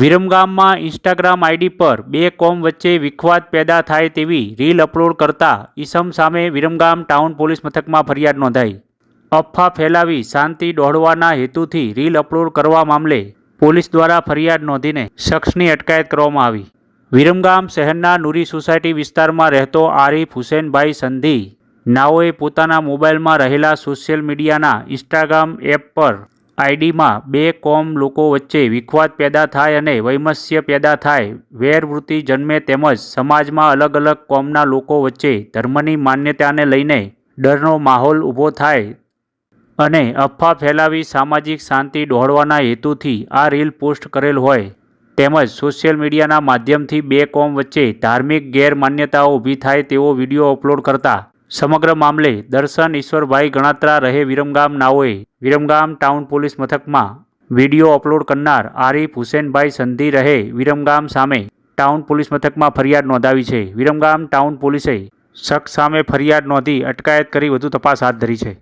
વિરમગામમાં Instagram ID પર બે કોમ વચ્ચે વિખવાદ પેદા થાય તેવી રીલ અપલોડ કરતા ઈસમ સામે વિરમગામ ટાઉન પોલીસ મથકમાં ફરિયાદ નોંધાઈ. અફવા ફેલાવી શાંતિ દોહડવાના હેતુથી રીલ અપલોડ કરવા મામલે પોલીસ દ્વારા ફરિયાદ નોંધીને શખ્સની અટકાયત કરવામાં આવી. વિરમગામ શહેરના નૂરી સોસાયટી વિસ્તારમાં રહેતો આરીફ હુસેનભાઈ સંધી, નાઓએ પોતાના મોબાઈલમાં રહેલા સોશિયલ મીડિયાના ઇન્સ્ટાગ્રામ એપ પર આઈડીમાં બે કોમ લોકો વચ્ચે વિખવાદ પેદા થાય અને વૈમસ્ય પેદા થાય. વેરવૃત્તિ જન્મે તેમજ સમાજમાં અલગ અલગ કોમના લોકો વચ્ચે ધર્મની માન્યતાને લઈને ડરનો માહોલ ઊભો થાય અને અફવા ફેલાવી સામાજિક શાંતિ ડહોળવાના હેતુથી આ રીલ પોસ્ટ કરેલ હોય. તેમજ સોશિયલ મીડિયાના માધ્યમથી બે કોમ વચ્ચે ધાર્મિક ગેરમાન્યતાઓ ઊભી થાય તેવો વીડિયો અપલોડ કરતા સમગ્ર મામલે દર્શન ઈશ્વરભાઈ ગણાત્રા રહે વિરમગામ નાઓએ વિરમગામ ટાઉન પોલીસ મથકમાં વીડિયો અપલોડ કરનાર આરીફ હુસેનભાઈ સંધી રહે વિરમગામ સામે ટાઉન પોલીસ મથકમાં ફરિયાદ નોંધાવી છે. વિરમગામ ટાઉન પોલીસે શખ્સ સામે ફરિયાદ નોંધી અટકાયત કરી વધુ તપાસ હાથ ધરી છે.